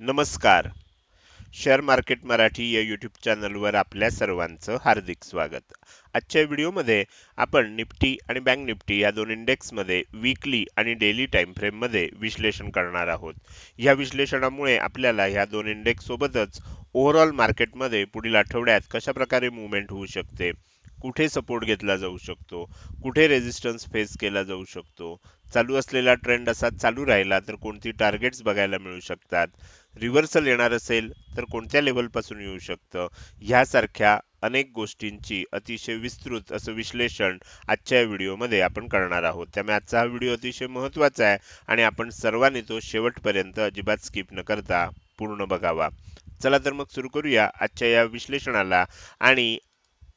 नमस्कार. Share market Marathi या YouTube चॅनलवर आपल्या सर्वांचं हार्दिक स्वागत. आजच्या व्हिडिओमध्ये आपण निफ्टी आणि बँक निफ्टी या दोन इंडेक्समध्ये वीकली आणि डेली टाईम फ्रेममध्ये विश्लेषण करणार आहोत. या विश्लेषणामुळे आपल्याला ह्या दोन इंडेक्स सोबतच ओव्हरऑल मार्केटमध्ये पुढील आठवड्यात कशा प्रकारे मुवमेंट होऊ शकते? कुठे सपोर्ट घेतला जाऊ शकतो? कुठे रेजिस्टन्स फेस केला जाऊ शकतो? चालू असलेला ट्रेंड असा चालू राहिला तर कोणती टार्गेट्स बघायला मिळू शकतात? रिव्हर्सल येणार असेल तर कोणत्या लेवलपासून येऊ शकतं? ह्यासारख्या अनेक गोष्टींची अतिशय विस्तृत असं विश्लेषण आजच्या या व्हिडिओमध्ये आपण करणार आहोत. त्यामुळे आजचा हा व्हिडिओ अतिशय महत्त्वाचा आहे आणि आपण सर्वांनी तो शेवटपर्यंत अजिबात स्किप न करता पूर्ण बघावा. चला तर मग सुरू करूया आजच्या या विश्लेषणाला आणि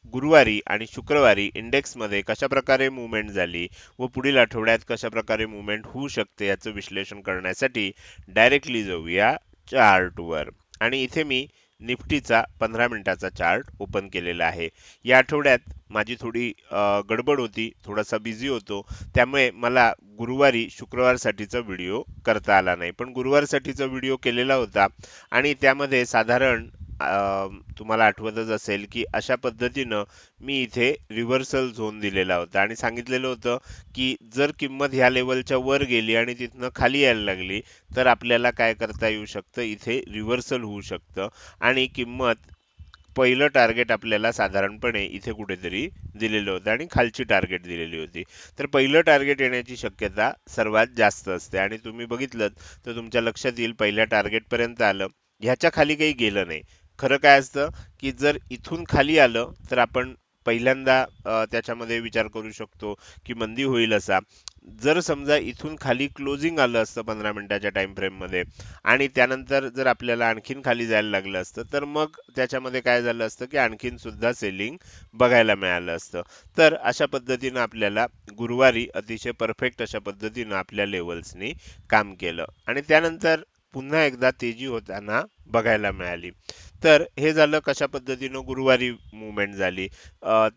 गुरुवारी आणि शुक्रवारी इंडेक्समध्ये कशा प्रकारे मुवमेंट झाली व पुढील आठवड्यात कशाप्रकारे मुवमेंट होऊ शकते याचं विश्लेषण करण्यासाठी डायरेक्टली जाऊया चार्टवर. आणि इथे मी निफ्टीचा पंधरा मिनिटाचा चार्ट ओपन केलेला आहे. या आठवड्यात माझी थोडी गडबड होती थोडासा बिझी होतो त्यामुळे मला गुरुवारी शुक्रवारसाठीचा व्हिडिओ करता आला नाही. पण गुरुवारसाठीचा व्हिडिओ केलेला होता आणि त्यामध्ये साधारण तुम्हाला आठवतच असेल की अशा पद्धतीनं मी इथे रिव्हर्सल झोन दिलेला होता. आणि सांगितलेलं होतं की जर किंमत ह्या लेवलच्या वर गेली आणि तिथनं खाली यायला लागली तर आपल्याला काय करता येऊ शकतं? इथे रिव्हर्सल होऊ शकतं. आणि किंमत पहिलं टार्गेट आपल्याला साधारणपणे इथे कुठेतरी दिलेलं होतं आणि खालची टार्गेट दिलेली होती. तर पहिलं टार्गेट येण्याची शक्यता सर्वात जास्त असते. आणि तुम्ही बघितलं तर तुमच्या लक्षात येईल पहिल्या टार्गेटपर्यंत आलं. ह्याच्या खाली काही गेलं नाही. खरं काय असतं की जर इथून खाली आलं तर आपण पहिल्यांदा त्याच्यामध्ये विचार करू शकतो की मंदी होईल असा. जर समजा इथून खाली क्लोजिंग आलं असतं पंधरा मिनिटाच्या टाइम फ्रेममध्ये आणि त्यानंतर जर आपल्याला आणखीन खाली जायला लागलं असतं तर मग त्याच्यामध्ये काय झालं असतं की आणखीन सुद्धा सेलिंग बघायला मिळालं असतं. तर अशा पद्धतीनं आपल्याला गुरुवारी अतिशय परफेक्ट अशा पद्धतीनं आपल्या लेवल्सनी काम केलं. आणि त्यानंतर पुन्हा एकदा तेजी होताना बघायला मिळाली. तर हे झालं कशा पद्धतीनं गुरुवारी मुवमेंट झाली.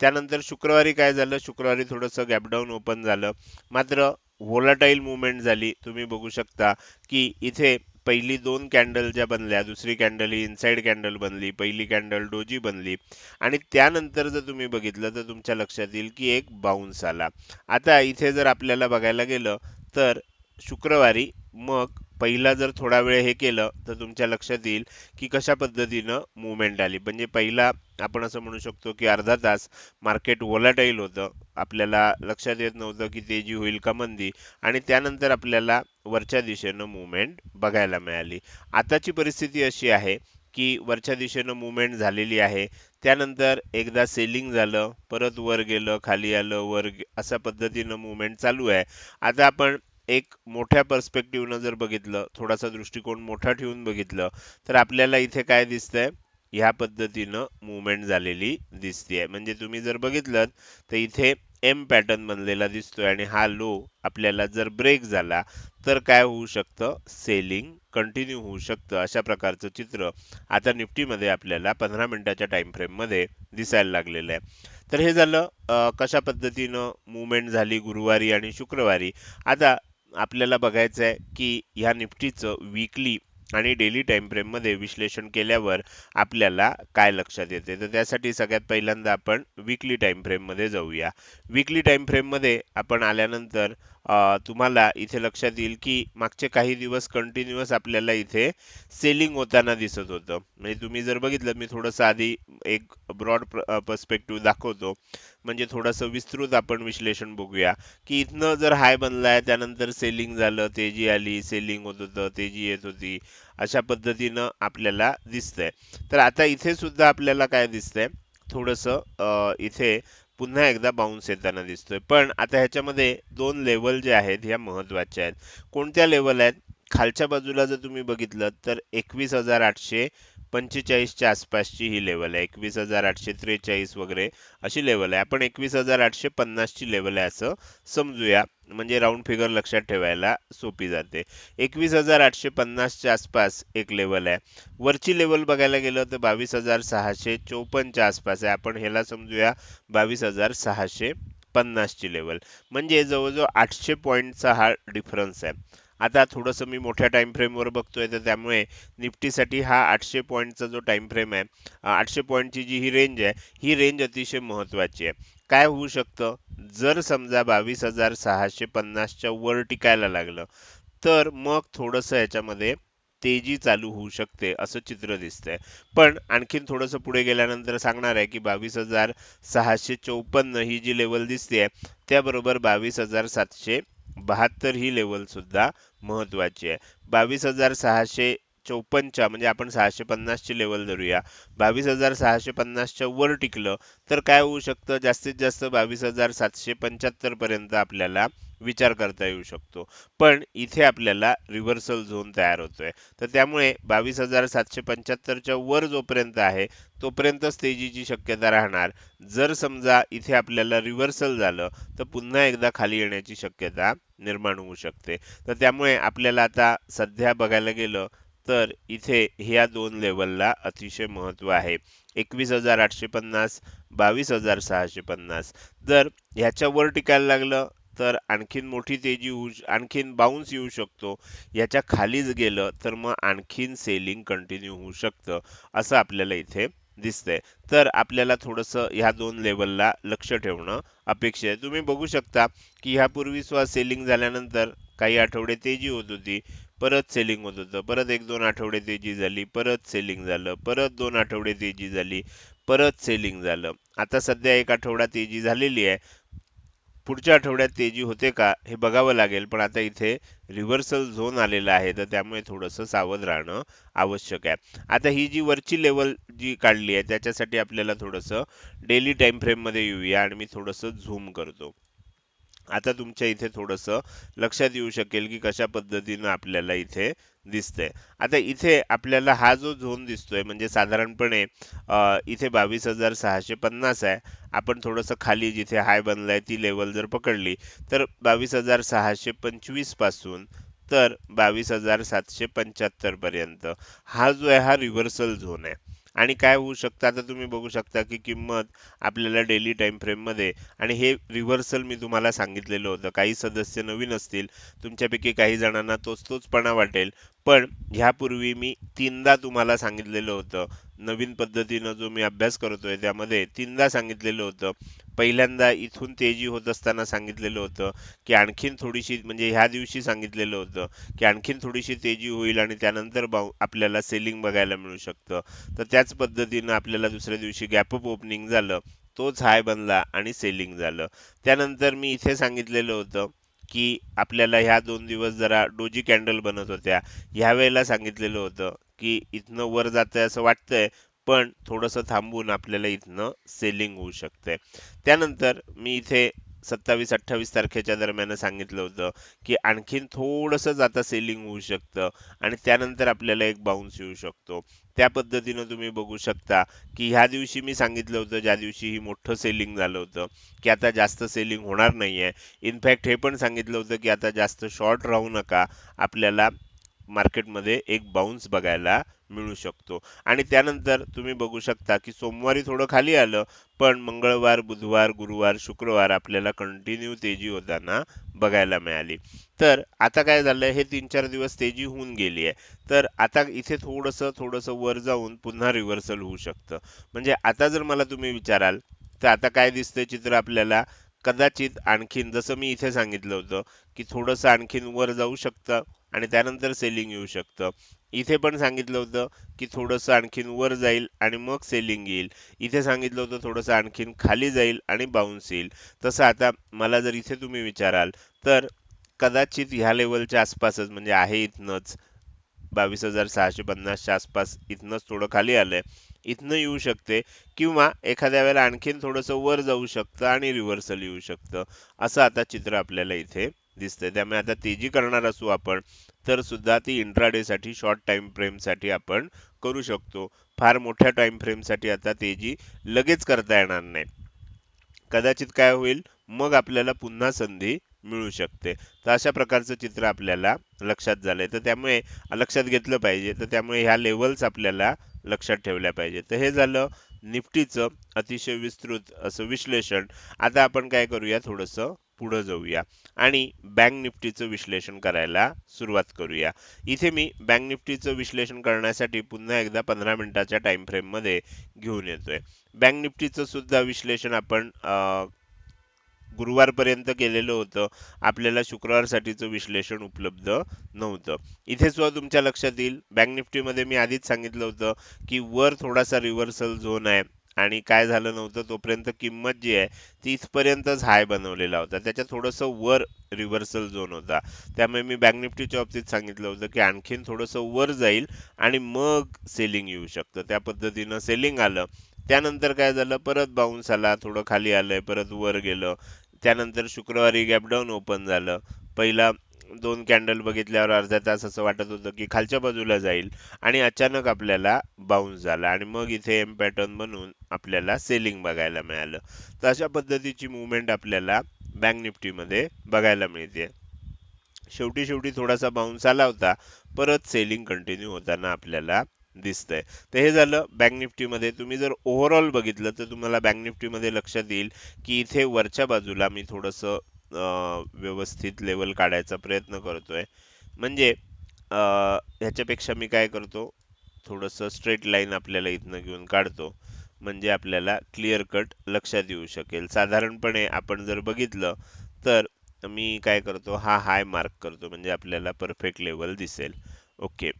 त्यानंतर शुक्रवारी काय झालं? शुक्रवारी थोडंसं गॅपडाऊन ओपन झालं. मात्र व्होलाटाईल मुवमेंट झाली. तुम्ही बघू शकता की इथे पहिली दोन कॅन्डल ज्या बनल्या दुसरी कॅन्डल ही इनसाइड कॅन्डल बनली पहिली कॅन्डल डोजी बनली. आणि त्यानंतर जर तुम्ही बघितलं तर तुमच्या लक्षात येईल की एक बाउन्स आला. आता इथे जर आपल्याला बघायला गेलं तर शुक्रवारी मग पहिला जर थोडा वेळ हे केलं तर तुमच्या लक्षात येईल की कशा पद्धतीनं मुवमेंट आली. म्हणजे पहिला आपण असं म्हणू शकतो की अर्धा तास मार्केट वोलाटाईल होतं. आपल्याला लक्षात येत नव्हतं की तेजी होईल का मंदी. आणि त्यानंतर आपल्याला वरच्या दिशेनं मुवमेंट बघायला मिळाली. आताची परिस्थिती अशी आहे की वरच्या दिशेनं मुवमेंट झालेली आहे. त्यानंतर एकदा सेलिंग झालं परत वर गेलं खाली आलं वर अशा पद्धतीनं मुवमेंट चालू आहे. आता आपण एक मोठ्या पर्स्पेक्टिव्हनं जर बघितलं थोडासा दृष्टिकोन मोठा ठेवून बघितलं तर आपल्याला इथे काय दिसतंय? ह्या पद्धतीनं मुवमेंट झालेली दिसते म्हणजे तुम्ही जर बघितलं तर इथे एम पॅटर्न बनलेला दिसतोय आणि हा लो आपल्याला जर ब्रेक झाला तर काय होऊ शकतं? सेलिंग कंटिन्यू होऊ शकतं. अशा प्रकारचं चित्र आता निफ्टीमध्ये आपल्याला पंधरा मिनिटाच्या टाइम फ्रेममध्ये दिसायला लागलेलं आहे. तर हे झालं कशा पद्धतीनं मुवमेंट झाली गुरुवारी आणि शुक्रवारी? आता आपल्याला बघायचं आहे की ह्या निफ्टीचं वीकली आणि डेली टाइम फ्रेममध्ये विश्लेषण केल्यावर आपल्याला काय लक्षात येते? तर त्यासाठी सगळ्यात पहिल्यांदा आपण विकली टाइम फ्रेममध्ये जाऊया. विकली टाइम फ्रेममध्ये आपण आल्यानंतर तुम्हाला इथे लक्षात येईल की मागचे काही दिवस कंटिन्युअस आपल्याला इथे सेलिंग होताना दिसत होतं. म्हणजे तुम्ही जर बघितलं मी थोडंसं आधी एक ब्रॉड पर्स्पेक्टिव्ह दाखवतो. म्हणजे थोडंसं विस्तृत आपण विश्लेषण बघूया. की इथनं जर हाय बनलाय त्यानंतर सेलिंग झालं तेजी आली सेलिंग होत होतं तेजी येत होती अशा पद्धतीनं आपल्याला दिसतंय. तर आता इथे सुद्धा आपल्याला काय दिसतंय? थोडस इथे पुन्हा एकदा बाउन्स येताना दिसतोय. पण आता ह्याच्यामध्ये दोन लेवल जे आहेत ह्या महत्त्वाच्या आहेत. कोणत्या लेवल आहेत? खालच्या बाजूला जर तुम्ही बघितलं तर एकवीस हजार आठशे पंचेचाळीसच्या आसपासची ही लेवल आहे. एकवीस हजार आठशे त्रेचाळीस वगैरे अशी लेवल आहे. आपण एकवीस हजार आठशे पन्नासची लेवल आहे असं समजूया. म्हणजे राऊंड फिगर लक्षात ठेवायला सोपी जाते. एकवीस हजार आठशे पन्नासच्या आसपास एक लेवल आहे. वरची लेवल बघायला गेलं तर बावीस हजार सहाशे चौपन्नच्या आसपास आहे. आपण ह्याला समजूया. बावीस हजार सहाशे पन्नासची लेवल म्हणजे जवळजवळ आठशे पॉईंटचा हा डिफरन्स आहे. आता थोडंसं मी मोठ्या टाइम फ्रेमवर बघतोय तर त्यामुळे निफ्टीसाठी हा आठशे पॉईंटचा जो टाइम फ्रेम आहे आठशे पॉईंटची जी ही रेंज आहे ही रेंज अतिशय महत्त्वाची आहे. काय होऊ शकतं? जर समजा बावीस हजार सहाशे पन्नासच्या वर टिकायला लागलं तर मग थोडंसं याच्यामध्ये तेजी चालू होऊ शकते असं चित्र दिसतंय. पण आणखीन थोडंसं पुढे गेल्यानंतर सांगणार आहे की बावीस हजार सहाशे चौपन्न ही जी लेवल दिसते त्याबरोबर बावीस हजार सातशे बहात्तर ही लेवल सुद्धा महत्वाची आहे. बावीस हजार सहाशे चौपन्नच्या म्हणजे आपण सहाशे पन्नासची लेवल धरूया. बावीस हजार सहाशे पन्नासच्या वर टिकलं तर काय होऊ शकतं? जास्तीत जास्त बावीस हजार सातशे पंच्याहत्तर पर्यंत आपल्याला विचार करता येऊ शकतो. पण इथे आपल्याला रिव्हर्सल झोन तयार होतोय. तर त्यामुळे बावीस हजार सातशे पंच्याहत्तरच्या वर जोपर्यंत आहे तोपर्यंतच तेजीची शक्यता राहणार. जर समजा इथे आपल्याला रिव्हर्सल झालं तर पुन्हा एकदा खाली येण्याची शक्यता निर्माण होऊ शकते. तर त्यामुळे आपल्याला आता सध्या बघायला गेलं तर इथे ह्या दोन लेवलला अतिशय महत्त्व आहे. एकवीस हजार आठशे पन्नास बावीस हजार सहाशे पन्नास. जर ह्याच्यावर टिकायला लागलं तर आणखीन मोठी तेजी होऊ आणखीन बाउन्स येऊ शकतो. याच्या खालीच गेलं तर मग आणखीन सेलिंग कंटिन्यू होऊ शकतं असं आपल्याला इथे दिसतंय. तर आपल्याला थोडंसं ह्या दोन लेवलला लक्ष ठेवणं अपेक्षित आहे. तुम्ही बघू शकता की ह्यापूर्वी स्व सेलिंग झाल्यानंतर काही आठवडे तेजी होत होती परत सेलिंग होत होतं. परत एक दोन आठवडे तेजी झाली परत सेलिंग झालं. परत दोन आठवडे तेजी झाली परत सेलिंग झालं. आता सध्या एक आठवडा तेजी झालेली आहे. पुढच्या आठवड्यात तेजी होते का हे बघावं लागेल पण आता इथे रिव्हर्सल झोन आलेला आहे तर त्यामुळे थोडंसं सावध राहणं आवश्यक आहे. आता ही जी वरची लेवल जी काढली आहे त्याच्यासाठी आपल्याला थोडंसं डेली टाइम फ्रेममध्ये येऊया आणि मी थोडंसं झूम करतो. आता तुमच्या इथे थोडंसं लक्षात येऊ शकेल की कशा पद्धतीनं आपल्याला इथे दिसतंय. आता इथे आपल्याला हा जो झोन दिसतोय म्हणजे साधारणपणे इथे बावीस हजार सहाशे पन्नास आहे. आपण थोडंसं खाली जिथे हाय बनलाय ती लेवल जर पकडली तर बावीस हजार सहाशे पंचवीसपासून तर बावीस हजार सातशे पंच्याहत्तरपर्यंत हा जो आहे हा रिव्हर्सल झोन आहे. आणि काय होऊ शकतं? आता तुम्ही बघू शकता की किंमत आपल्याला डेली टाइम फ्रेममध्ये आणि हे रिव्हर्सल मी तुम्हाला सांगितलेलं होतं. काही सदस्य नवीन असतील तुमच्यापैकी काही जणांना तोच तोचपणा वाटेल. पण ह्यापूर्वी मी तीनदा तुम्हाला सांगितलेलं होतं. नवीन पद्धतीनं जो मी अभ्यास करतोय त्यामध्ये तीनदा सांगितलेलं होतं. पहिल्यांदा इथून तेजी होत असताना सांगितलेलं होतं की आणखीन थोडीशी म्हणजे ह्या दिवशी सांगितलेलं होतं की आणखीन थोडीशी तेजी होईल आणि त्यानंतर आपल्याला सेलिंग बघायला मिळू शकतं. तर त्याच पद्धतीनं आपल्याला दुसऱ्या दिवशी गॅपअप ओपनिंग झालं. तोच हाय बनला आणि सेलिंग झालं. त्यानंतर मी इथे सांगितलेलं होतं की आपल्याला ह्या दोन दिवस जरा डोजी कॅन्डल बनत होत्या. ह्या वेळेला सांगितलेलं होतं की इथनं वर जातंय असं वाटतंय पण थोडंसं थांबून आपल्याला इथनं सेलिंग होऊ शकते त्यानंतर मी इथे सत्तावीस अठ्ठावीस तारखेच्या दरम्यान सांगितलं होतं की आणखीन थोडंसं आता सेलिंग होऊ शकतं आणि त्यानंतर आपल्याला एक बाउन्स येऊ शकतो. त्या पद्धतीनं तुम्ही बघू शकता की ह्या दिवशी मी सांगितलं होतं ज्या दिवशी ही मोठं सेलिंग झालं होतं की आता जास्त सेलिंग होणार नाहीये. इनफॅक्ट हे पण सांगितलं होतं की आता जास्त शॉर्ट राहू नका. आपल्याला मार्केटमध्ये एक बाउन्स बघायला मिळू शकतो. आणि त्यानंतर तुम्ही बघू शकता की सोमवारी थोडं खाली आलं पण मंगळवार बुधवार गुरुवार शुक्रवार आपल्याला कंटिन्यू तेजी होताना बघायला मिळाली. तर आता काय झालं हे तीन चार दिवस तेजी होऊन गेली आहे. तर आता इथे थोडंसं थोडंसं वर जाऊन पुन्हा रिव्हर्सल होऊ शकतं. म्हणजे आता जर मला तुम्ही विचाराल तर आता काय दिसतंय चित्र आपल्याला? कदाचित आणखीन जसं मी इथे सांगितलं होतं की थोडंसं आणखीन वर जाऊ शकतं आणि त्यानंतर सेलिंग येऊ शकतं. इथे पण सांगितलं होतं की थोडंसं आणखीन वर जाईल आणि मग सेलिंग येईल. इथे सांगितलं होतं थोडंसं आणखीन खाली जाईल आणि बाउन्स येईल. तसं आता मला जर इथे तुम्ही विचाराल तर कदाचित ह्या लेवलच्या आसपासच म्हणजे आहे इथनंच बावीस हजार सहाशे पन्नासच्या आसपास इथनंच थोडं खाली आलंय. इथनं येऊ शकते किंवा एखाद्या वेळेला आणखीन थोडंसं वर जाऊ शकतं आणि रिव्हर्सल येऊ शकतं. असं आता चित्र आपल्याला इथे दिसते त्यामुळे आता तेजी करणार असू आपण तर सुद्धा ती इंट्राडेसाठी शॉर्ट टाइम फ्रेमसाठी आपण करू शकतो. फार मोठ्या टाइम फ्रेमसाठी आता तेजी लगेच करता येणार नाही. कदाचित काय होईल मग आपल्याला पुन्हा संधी मिळू शकते. तर अशा प्रकारचं चित्र आपल्याला लक्षात झालंय. तर त्यामुळे लक्षात घेतलं पाहिजे. तर त्यामुळे ह्या लेवल्स आपल्याला लक्षात ठेवल्या पाहिजे. तर हे झालं निफ्टीचं अतिशय विस्तृत असं विश्लेषण. आता आपण काय करूया थोडंसं पुढे जाऊया. आणि बँक निफ्टीचं विश्लेषण करायला सुरुवात करूया. इथे मी बँक निफ्टीचं विश्लेषण करण्यासाठी पुन्हा एकदा पंधरा मिनिटाच्या टाइम फ्रेममध्ये घेऊन येतोय. बँक निफ्टीचं सुद्धा विश्लेषण आपण गुरुवारपर्यंत केलेलं होतं. आपल्याला शुक्रवारसाठीचं विश्लेषण उपलब्ध नव्हतं. इथे सुद्धा तुमच्या लक्षात येईल बँक निफ्टीमध्ये मी आधीच सांगितलं होतं की वर थोडासा रिव्हर्सल झोन आहे. आणि काय झालं नव्हतं तोपर्यंत किंमत जी आहे ती इथपर्यंतच हाय बनवलेला होता. त्याच्या थोडंसं वर रिव्हर्सल झोन होता. त्यामुळे मी बँक निफ्टीच्या बाबतीत सांगितलं होतं की आणखीन थोडंसं वर जाईल आणि मग सेलिंग येऊ शकतं. त्या पद्धतीनं सेलिंग आलं. त्यानंतर काय झालं? परत बाउन्स आला थोडं खाली आलंय परत वर गेलं. त्यानंतर शुक्रवारी गॅपडाऊन ओपन झालं. पहिला दोन कॅन्डल बघितल्यावर अर्धा तास असं वाटत होतं की खालच्या बाजूला जाईल आणि अचानक आपल्याला बाउन्स झाला आणि मग इथे एम पॅटर्न बनून आपल्याला सेलिंग बघायला मिळालं. तर अशा पद्धतीची मुवमेंट आपल्याला बँक निफ्टीमध्ये बघायला मिळते. शेवटी शेवटी थोडासा बाउन्स आला होता परत सेलिंग कंटिन्यू होताना आपल्याला दिसतंय. तर हे झालं बँक निफ्टीमध्ये तुम्ही जर ओव्हरऑल बघितलं तर तुम्हाला बँक निफ्टीमध्ये लक्षात येईल की इथे वरच्या बाजूला मी थोडंसं व्यवस्थित लेवल काढायचा प्रयत्न करतोय. म्हणजे ह्याच्यापेक्षा मी काय करतो थोडंसं स्ट्रेट लाईन आपल्याला इथनं घेऊन काढतो. म्हणजे आपल्याला क्लिअर कट लक्षात येऊ शकेल. साधारणपणे आपण जर बघितलं तर मी काय करतो हा हाय मार्क करतो म्हणजे आपल्याला परफेक्ट लेवल दिसेल. ओके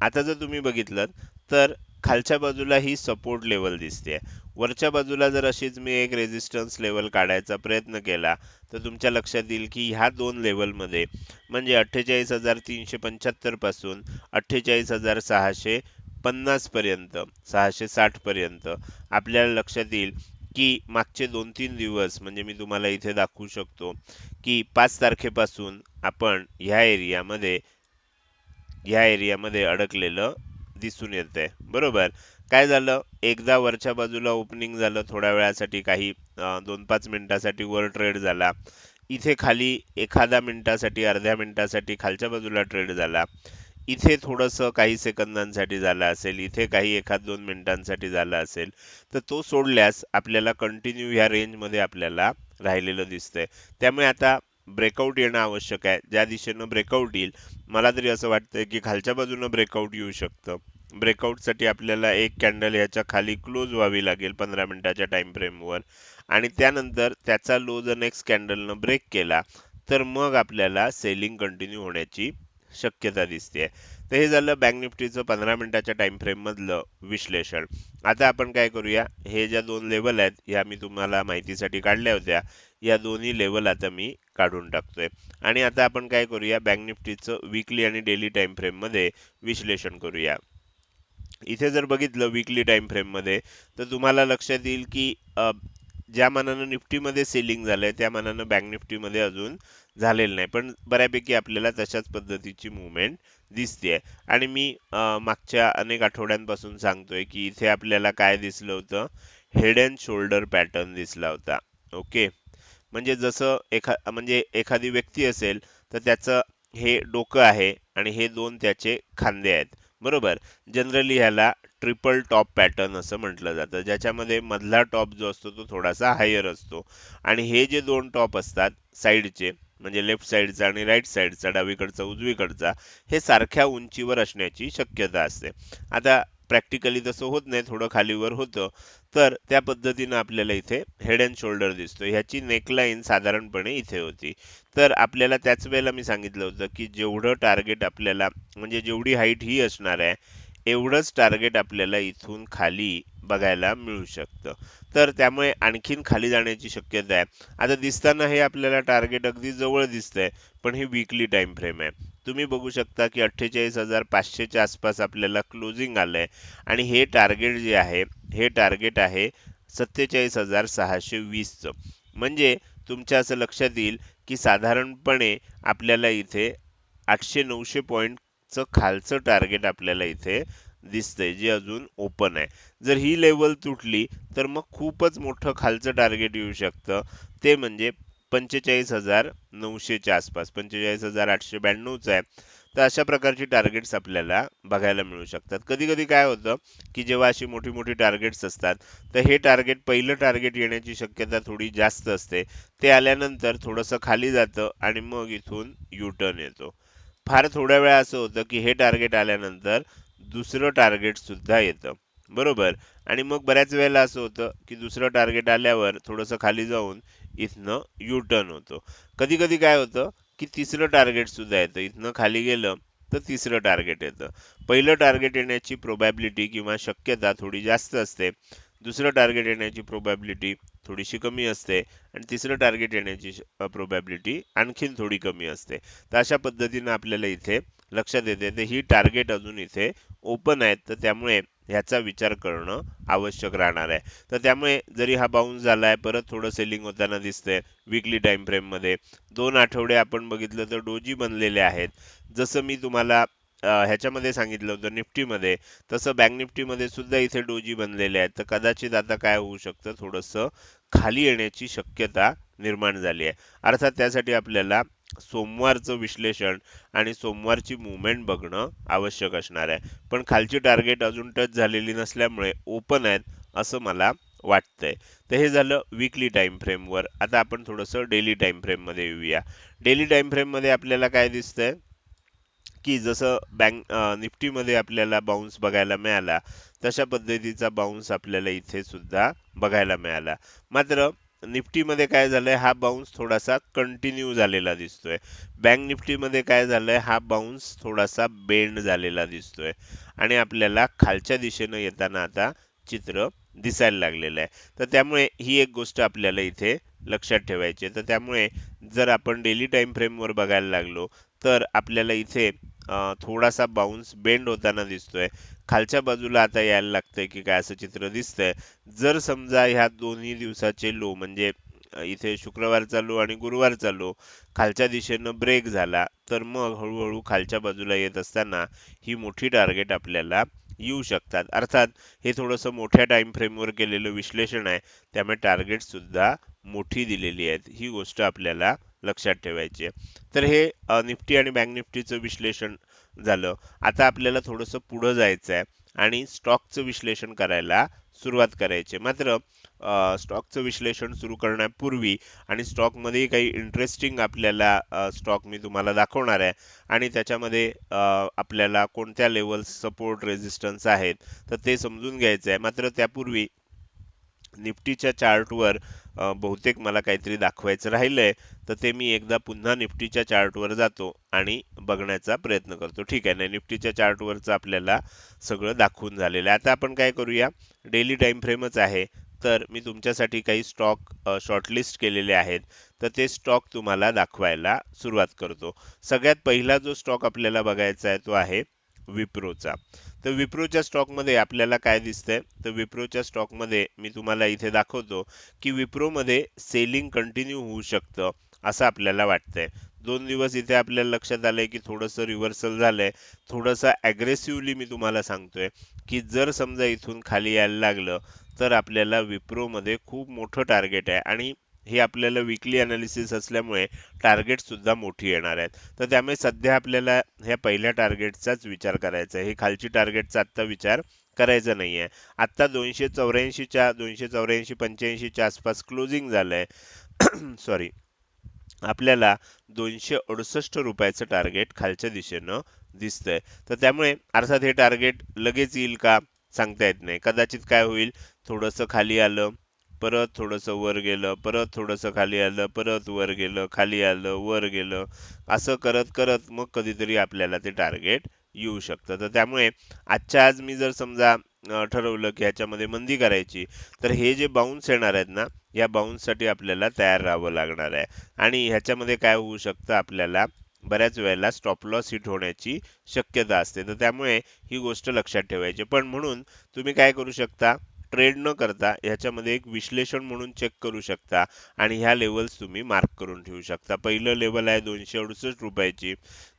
आता जर तुम्ही बघितलं तर खालच्या बाजूला ही सपोर्ट लेवल दिसते वरच्या बाजूला जर अशीच मी एक रेजिस्टन्स लेवल काढायचा प्रयत्न केला तर तुमच्या लक्षात येईल की ह्या दोन लेवलमध्ये म्हणजे अठ्ठेचाळीस हजार तीनशे पंच्याहत्तरपासून अठ्ठेचाळीस हजार सहाशे पन्नास पर्यंत सहाशे साठ पर्यंत आपल्याला लक्षात येईल की मागचे दोन तीन दिवस म्हणजे मी तुम्हाला इथे दाखवू शकतो की पाच तारखेपासून आपण ह्या एरियामध्ये ह्या एरियामध्ये अडकलेलं दिसून येते बरोबर? काय झालं? एकदा वरच्या बाजूला ओपनिंग झालं थोड्या वेळासाठी काही दोन पाच मिनिटासाठी वर ट्रेड झाला. इथे खाली एखादा मिनिटासाठी अर्ध्या मिनिटासाठी खालच्या बाजूला ट्रेड झाला. इथे थोडंसं काही सेकंदांसाठी झालं असेल इथे काही एखाद दोन मिनिटांसाठी झालं असेल तर तो सोडल्यास आपल्याला कंटिन्यू ह्या रेंजमध्ये आपल्याला राहिलेलं दिसतंय. त्यामुळे आता ब्रेकआउट येणं आवश्यक आहे. ज्या दिशेनं ब्रेकआउट येईल मला तरी असं वाटतंय की खालच्या बाजूनं ब्रेकआउट येऊ शकतं. ब्रेकआउटसाठी आपल्याला एक कॅन्डल याच्या खाली क्लोज व्हावी लागेल पंधरा मिनिटाच्या टाइम फ्रेमवर आणि त्यानंतर त्याचा लो जर नेक्स्ट कॅन्डलनं ब्रेक केला तर मग आपल्याला सेलिंग कंटिन्यू होण्याची शक्यता दिसते. तर हे झालं बँक निफ्टीचं पंधरा मिनिटाच्या टाइम फ्रेममधलं विश्लेषण. आता आपण काय करूया हे ज्या दोन लेवल आहेत ह्या मी तुम्हाला माहितीसाठी काढल्या होत्या या दोन्ही लेवल आता मी काढून टाकतोय. आणि आता आपण काय करूया बँक निफ्टीचं विकली आणि डेली टाइम फ्रेममध्ये विश्लेषण करूया. इथे जर बघितलं विकली टाइम फ्रेममध्ये तर तुम्हाला लक्षात येईल की ज्या मानानं निफ्टीमध्ये सेलिंग झालंय त्या मानानं बँक निफ्टीमध्ये अजून झालेलं नाही. पण बऱ्यापैकी आपल्याला तशाच पद्धतीची मुवमेंट दिसते आणि मी मागच्या अनेक आठवड्यांपासून सांगतोय की इथे आपल्याला काय दिसलं होतं? हेड अँड शोल्डर पॅटर्न दिसला होता. ओके म्हणजे जसं एखा म्हणजे एखादी व्यक्ती असेल तर त्याचं हे डोकं आहे आणि हे दोन त्याचे खांदे आहेत. बरोबर. जनरली ह्याला ट्रिपल टॉप पॅटर्न असं म्हटलं जातं. ज्याच्यामध्ये मधला टॉप जो असतो तो थोडासा हायर असतो. आणि हे जे दोन टॉप असतात साईडचे म्हणजे लेफ्ट साईडचा आणि राईट साईडचा डावीकडचा उजवीकडचा हे सारख्या उंचीवर असण्याची शक्यता असते. आता प्रॅक्टिकली तसं होत नाही थोडं खालीवर होतं. तर त्या पद्धतीनं आपल्याला इथे हेड अँड शोल्डर दिसतो. ह्याची नेकलाईन साधारणपणे इथे होती. तर आपल्याला त्याच वेळेला मी सांगितलं होतं की जेवढं टार्गेट आपल्याला म्हणजे जेवढी हाईट ही असणार आहे एवढंच टार्गेट आपल्याला इथून खाली बघायला मिळू शकतं. तर त्यामुळे आणखीन खाली जाण्याची शक्यता आहे. आता दिसताना हे आपल्याला टार्गेट अगदी जवळ दिसतंय पण ही वीकली टाइम फ्रेम आहे. तुम्ही बघू शकता की अठ्ठेचाळीस हजार पाचशेच्या आसपास आपल्याला क्लोजिंग आलंय. आणि हे टार्गेट जे आहे हे टार्गेट आहे सत्तेचाळीस हजार सहाशे वीसचं. म्हणजे तुमच्या असं लक्षात येईल की साधारणपणे आपल्याला इथे आठशे नऊशे पॉईंटचं खालचं टार्गेट आपल्याला इथे दिसतंय जे अजून ओपन आहे. जर ही लेवल तुटली तर मग खूपच मोठं खालचं टार्गेट येऊ शकतं. ते म्हणजे पंचेचाळीस हजार नऊशेच्या आसपास पंचेचाळीस हजार आठशे ब्याण्णवचं आहे. तर अशा प्रकारची टार्गेट्स आपल्याला बघायला मिळू शकतात. कधी कधी काय होतं की जेव्हा अशी मोठी मोठी टार्गेट्स असतात तर हे टार्गेट पहिलं टार्गेट येण्याची शक्यता थोडी जास्त असते. ते आल्यानंतर थोडंसं खाली जातं आणि मग इथून यू टर्न येतो. फार थोड्या वेळा असं होतं की हे टार्गेट आल्यानंतर दुसरं टार्गेट सुद्धा येतं. बरोबर? आणि मग बऱ्याच वेळेला असं होतं की दुसरं टार्गेट आल्यावर थोडंसं खाली जाऊन इथनं यू टर्न होतो. कधी कधी काय होतं की तिसरं टार्गेट सुद्धा येतं. इथनं खाली गेलं तर तिसरं टार्गेट येतं. पहिलं टार्गेट येण्याची प्रोबॅबिलिटी किंवा शक्यता थोडी जास्त असते. दुसरं टार्गेट येण्याची प्रोबॅबिलिटी थोडीशी कमी असते. आणि तिसरं टार्गेट येण्याची प्रोबॅबिलिटी आणखीन थोडी कमी असते. तर अशा पद्धतीनं आपल्याला इथे लक्षात येते. तर ही टार्गेट अजून इथे ओपन आहेत. तर त्यामुळे ह्याचा विचार करणं आवश्यक राहणार आहे. तर त्यामुळे जरी हा बाउन्स झालाय परत थोडं सेलिंग होताना दिसतंय विकली टाइम फ्रेममध्ये दोन आठवडे आपण बघितलं तर डोजी बनलेले आहेत. जसं मी तुम्हाला ह्याच्यामध्ये सांगितलं होतं निफ्टीमध्ये. तसं बँक निफ्टीमध्ये सुद्धा इथे डोजी बनलेले आहेत. तर कदाचित आता काय होऊ शकतं? थोडंसं खाली येण्याची शक्यता निर्माण झाली आहे. अर्थात त्यासाठी आपल्याला सोमवारचं विश्लेषण आणि सोमवारची मुवमेंट बघणं आवश्यक असणार आहे. पण खालची टार्गेट अजून टच झालेली नसल्यामुळे ओपन आहेत असं मला वाटतंय. तर हे झालं विकली टाइम फ्रेमवर आता आपण थोडंसं डेली टाइम फ्रेममध्ये येऊया. डेली टाइम फ्रेममध्ये आपल्याला काय दिसतंय? की जसं बँक निफ्टीमध्ये आपल्याला बाउन्स बघायला मिळाला तशा पद्धतीचा बाउन्स आपल्याला इथे सुद्धा बघायला मिळाला. मात्र निफ्टीमध्ये काय झालंय हा बाउन्स थोडासा कंटिन्यू झालेला दिसतोय. बँक निफ्टीमध्ये काय झालंय हा बाउन्स थोडासा बेंड झालेला दिसतोय. आणि आपल्याला खालच्या दिशेनं येताना आता चित्र दिसायला लागलेलं आहे. तर त्यामुळे ही एक गोष्ट आपल्याला इथे लक्षात ठेवायची तर त्यामुळे जर आपण डेली टाईम फ्रेमवर बघायला लागलो तर आपल्याला इथे थोडासा बाउन्स बेंड होताना दिसतोय. खालच्या बाजूला आता यायला लागतंय की काय असं चित्र दिसतंय. जर समजा ह्या दोन्ही दिवसाचे लो म्हणजे इथे शुक्रवारचा लो आणि गुरुवारचा लो खालच्या दिशेनं ब्रेक झाला तर मग हळूहळू खालच्या बाजूला येत असताना ही मोठी टार्गेट आपल्याला येऊ शकतात. अर्थात हे थोडंसं मोठ्या टाइम फ्रेमवर केलेलं विश्लेषण आहे. त्यामुळे टार्गेट सुद्धा मोठी दिलेली आहेत. ही गोष्ट आपल्याला लक्षात ठेवायची. तर हे निफ्टी आणि बँक निफ्टीचं विश्लेषण झालं. आता आपल्याला थोडंसं पुढं जायचं आहे आणि स्टॉकचं विश्लेषण करायला सुरुवात करायची. मात्र स्टॉकचं विश्लेषण सुरू करण्यापूर्वी आणि स्टॉकमध्ये काही इंटरेस्टिंग आपल्याला स्टॉक मी तुम्हाला दाखवणार आहे. आणि त्याच्यामध्ये आपल्याला कोणत्या लेवल्स सपोर्ट रेझिस्टन्स आहेत तर ते समजून घ्यायचं आहे मात्र त्यापूर्वी निफ्टीच्या चार्टवर बहुतेक मला काहीतरी दाखवायचं राहिलंय तर ते मी एकदा पुन्हा निफ्टीच्या चार्टवर जातो आणि बघण्याचा प्रयत्न करतो. ठीक आहे ना निफ्टीच्या चार्टवरचं आपल्याला सगळं दाखवून झालेलं आहे. आता आपण काय करूया डेली टाईम फ्रेमच आहे तर मी तुमच्यासाठी काही स्टॉक शॉर्टलिस्ट केलेले आहेत तर ते स्टॉक तुम्हाला दाखवायला सुरुवात करतो. सगळ्यात पहिला जो स्टॉक आपल्याला बघायचा आहे तो आहे विप्रोचा. तर विप्रोच्या स्टॉकमध्ये आपल्याला काय दिसतंय? तर विप्रोच्या स्टॉकमध्ये मी तुम्हाला इथे दाखवतो की विप्रोमध्ये सेलिंग कंटिन्यू होऊ शकतं असं आपल्याला वाटतंय. दोन दिवस इथे आपल्याला लक्षात आलंय की थोडंसं रिव्हर्सल झालंय. थोडंसं अग्रेसिव्हली मी तुम्हाला सांगतोय की जर समजा इथून खाली यायला लागलं तर आपल्याला विप्रोमध्ये खूप मोठं टार्गेट आहे. आणि हे आपल्याला विकली अनालिसिस असल्यामुळे टार्गेट सुद्धा मोठी येणार आहेत. तर त्यामुळे सध्या आपल्याला ह्या पहिल्या टार्गेटचाच विचार करायचा आहे. हे खालची टार्गेटचा आत्ता विचार करायचा आहे. आत्ता दोनशे चौऱ्याऐंशीच्या दोनशे चौऱ्याऐंशी पंच्याऐंशीच्या आसपास क्लोजिंग झालंय. सॉरी आपल्याला दोनशे अडुसष्ट रुपयाचं टार्गेट खालच्या दिशेनं दिसतंय. तर त्यामुळे अर्थात हे टार्गेट लगेच येईल का? सांगता येत नाही. कदाचित काय होईल? थोडंसं खाली आलं परत थोडंसं वर गेलं परत थोडंसं खाली आलं परत वर गेलं खाली आलं वर गेलं असं करत करत मग कधीतरी आपल्याला ते टार्गेट येऊ शकतं. तर त्यामुळे आजच्या आज मी जर समजा ठरवलं की ह्याच्यामध्ये मंदी करायची तर हे जे बाउन्स येणार आहेत ना या बाउन्ससाठी आपल्याला तयार राहावं लागणार आहे. आणि ह्याच्यामध्ये काय होऊ शकतं आपल्याला बऱ्याच वेळेला स्टॉप लॉस हिट होण्याची शक्यता असते. तर त्यामुळे ही गोष्ट लक्षात ठेवायची. पण म्हणून तुम्ही काय करू शकता ट्रेड न करता ह्याच्यामध्ये एक विश्लेषण म्हणून चेक करू शकता. आणि ह्या लेवल्स तुम्ही मार्क करून ठेवू शकता. पहिलं लेवल आहे दोनशे अडुसष्ट रुपयाची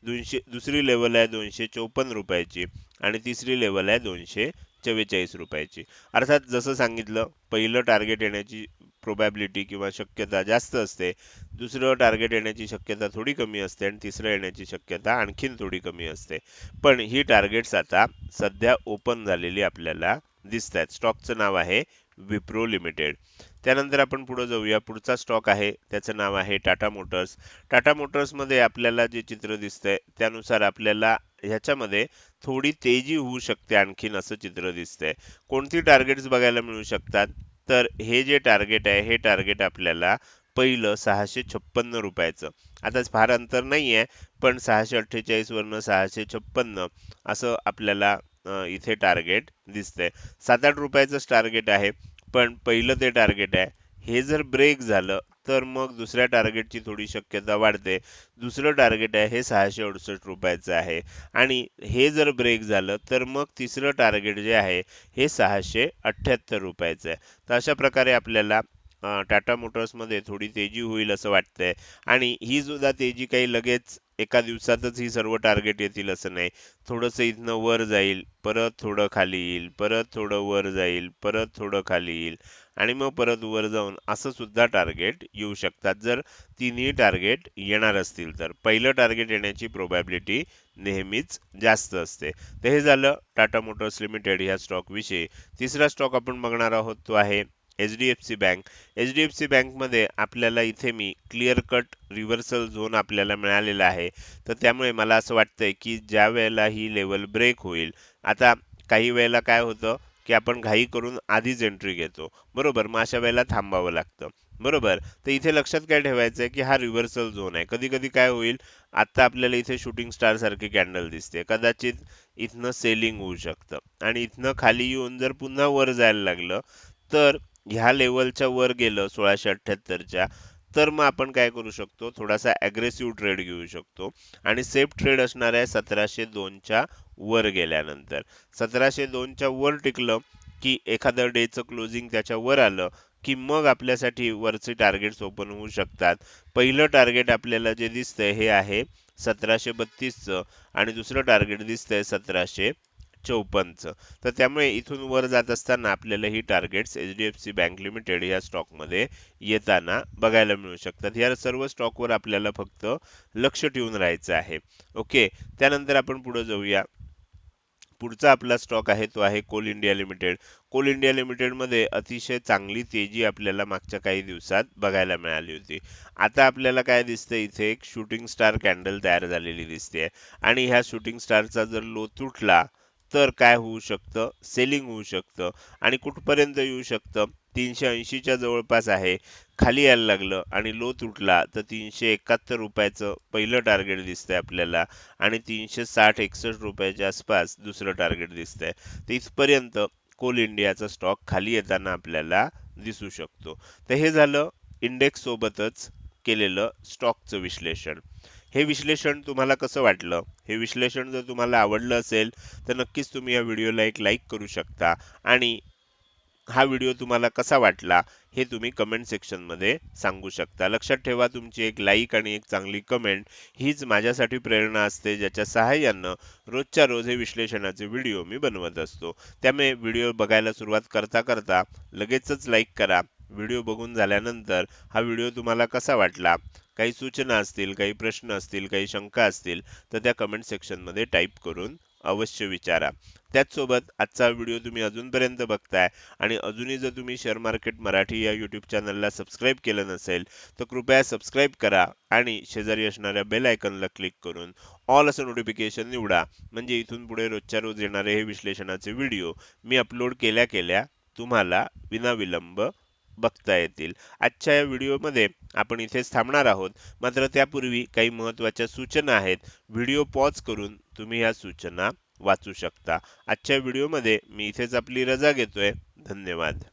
दोनशे दुसरी लेवल आहे दोनशे चौपन्न रुपयाची आणि तिसरी लेवल आहे दोनशे चव्वेचाळीस रुपयाची. अर्थात जसं सांगितलं पहिलं टार्गेट येण्याची प्रोबॅबिलिटी किंवा शक्यता जास्त असते दुसरं टार्गेट येण्याची शक्यता थोडी कमी असते आणि तिसरं येण्याची शक्यता आणखीन थोडी कमी असते. पण ही टार्गेट्स आता सध्या ओपन झालेली आपल्याला दिसत आहेत स्टॉकचं नाव आहे विप्रो लिमिटेड. त्यानंतर आपण पुढे जाऊया. पुढचा स्टॉक आहे. त्याचं नाव आहे टाटा मोटर्स. टाटा मोटर्समध्ये आपल्याला जे चित्र दिसतंय त्यानुसार आपल्याला ह्याच्यामध्ये थोडी तेजी होऊ शकते आणखीन असं चित्र दिसतंय. कोणती टार्गेट्स बघायला मिळू शकतात? तर हे जे टार्गेट आहे हे टार्गेट आपल्याला पहिलं सहाशे छप्पन्न रुपयाचं. आता फार अंतर नाही आहे पण सहाशे अठ्ठेचाळीसवरनं सहाशे छप्पन्न असं आपल्याला इथे टार्गेट दिसतंय. सात आठ रुपयाचंच टार्गेट आहे पण पहिलं ते टार्गेट आहे. हे जर ब्रेक झालं तर मग दुसऱ्या टार्गेटची थोडी शक्यता वाढते. दुसरं टार्गेट आहे हे सहाशे अडुसष्ट रुपयाचं आहे. आणि हे जर ब्रेक झालं तर मग तिसरं टार्गेट जे आहे हे सहाशे अठ्ठ्याहत्तर रुपयाचं आहे. तर अशा प्रकारे आपल्याला टाटा मोटर्समध्ये थोडी तेजी होईल असं वाटतंय. आणि ही सुद्धा तेजी काही लगेच एका दिवसातच ही सर्व टार्गेट येतील असं नाही. थोडंसं इथनं वर जाईल परत थोडं खाली येईल परत थोडं वर जाईल परत थोडं खाली येईल आणि मग परत वर जाऊन असं सुद्धा टार्गेट येऊ शकतात. जर तिन्ही टार्गेट येणार असतील तर. पहिलं टार्गेट येण्याची प्रोबॅबिलिटी नेहमीच जास्त असते. तर हे झालं टाटा मोटर्स लिमिटेड ह्या स्टॉक विषयी. तिसरा स्टॉक आपण बघणार आहोत तो आहे H D F C bank. H D F C बँकमध्ये आपल्याला इथे मी क्लिअर कट रिव्हर्सल झोन आपल्याला मिळालेला आहे. तर त्यामुळे मला असं वाटतंय की ज्या वेळेला ही लेवल ब्रेक होईल आता काही वेळेला काय होतं की आपण घाई करून आधीच एंट्री घेतो. बरोबर? मग अशा वेळेला थांबावं लागतं. बरोबर? तर इथे लक्षात काय ठेवायचं आहे की हा रिव्हर्सल झोन आहे. कधी कधी काय होईल आता आपल्याला इथे शूटिंग स्टार सारखी कॅन्डल दिसते. कदाचित इथनं सेलिंग होऊ शकतं. आणि इथनं खाली येऊन जर पुन्हा वर जायला लागलं तर ह्या लेवलच्या वर गेलं सोळाशे अठ्ठ्याहत्तरच्या तर मग आपण काय करू शकतो? थोडासा अग्रेसिव्ह ट्रेड घेऊ शकतो. आणि सेफ ट्रेड असणार आहे सतराशे दोनच्या वर गेल्यानंतर. सतराशे दोनच्या वर टिकलं की एखादं डेचं क्लोजिंग त्याच्या वर आलं की मग आपल्यासाठी वरचे टार्गेट्स ओपन होऊ शकतात. पहिलं टार्गेट आपल्याला जे दिसतंय हे आहे सतराशे बत्तीसचं आणि दुसरं टार्गेट दिसतंय सतराशे चौपन्नचं तर त्यामुळे इथून वर जात असताना आपल्याला ही targets H D F C bank limited या स्टॉकमध्ये येताना बघायला मिळू शकतात. या सर्व स्टॉकवर आपल्याला फक्त लक्ष ठेवून राहायचं आहे. ओके? त्यानंतर आपण पुढे जाऊया. पुढचा आपला स्टॉक आहे तो आहे coal India limited. Coal India लिमिटेडमध्ये अतिशय चांगली तेजी आपल्याला मागच्या काही दिवसात बघायला मिळाली होती. आता आपल्याला काय दिसतं इथे? एक शूटिंग स्टार कॅन्डल तयार झालेली दिसते आणि ह्या शूटिंग स्टारचा जर लो तुटला तर काय होऊ शकतं? सेलिंग होऊ शकतं. आणि कुठपर्यंत येऊ शकतं? तीनशे ऐंशीच्या जवळपास आहे. खाली यायला लागलं आणि लो तुटला तर तीनशे एकाहत्तर रुपयाचं पहिलं टार्गेट दिसतंय आपल्याला. आणि तीनशे साठ एकसष्ट रुपयाच्या आसपास दुसरं टार्गेट दिसतंय. तर इथपर्यंत कोल इंडियाचा स्टॉक खाली येताना आपल्याला दिसू शकतो. तर हे झालं इंडेक्स सोबतच केलेलं स्टॉकचं विश्लेषण. हे विश्लेषण तुम्हाला कसं वाटलं? हे विश्लेषण जर तुम्हाला आवडलं असेल तर नक्कीच तुम्ही या व्हिडिओला एक लाईक करू शकता. आणि हा व्हिडिओ तुम्हाला कसा वाटला हे तुम्ही कमेंट सेक्शनमध्ये सांगू शकता. लक्षात ठेवा तुमची एक लाईक आणि एक चांगली कमेंट हीच माझ्यासाठी प्रेरणा असते ज्याच्या सहाय्यानं रोजच्या रोज हे विश्लेषणाचे व्हिडिओ मी बनवत असतो. त्यामुळे व्हिडिओ बघायला सुरुवात करता करता लगेचच लाईक करा. व्हिडिओ बघून झाल्यानंतर हा व्हिडिओ तुम्हाला कसा वाटला? काही सूचना असतील काही प्रश्न असतील काही शंका असतील तर त्या कमेंट सेक्शनमध्ये टाईप करून अवश्य विचारा. त्याचसोबत आजचा व्हिडिओ तुम्ही अजूनपर्यंत बघताय आणि अजूनही जर तुम्ही शेअर मार्केट मराठी या यूट्यूब चॅनलला सबस्क्राईब केलं नसेल तर कृपया सबस्क्राईब करा आणि शेजारी असणाऱ्या बेल आयकनला क्लिक करून ऑल असं नोटिफिकेशन निवडा. म्हणजे इथून पुढे रोजच्या रोज येणारे हे विश्लेषणाचे व्हिडिओ मी अपलोड केल्या केल्या तुम्हाला विनाविलंब बघता येतील. आजच्या या व्हिडिओमध्ये आपण इथेच थांबणार आहोत. मात्र त्यापूर्वी काही महत्त्वाच्या सूचना आहेत. व्हिडिओ पॉज करून तुम्ही ह्या सूचना वाचू शकता. आजच्या व्हिडिओमध्ये मी इथेच आपली रजा घेतोय. धन्यवाद.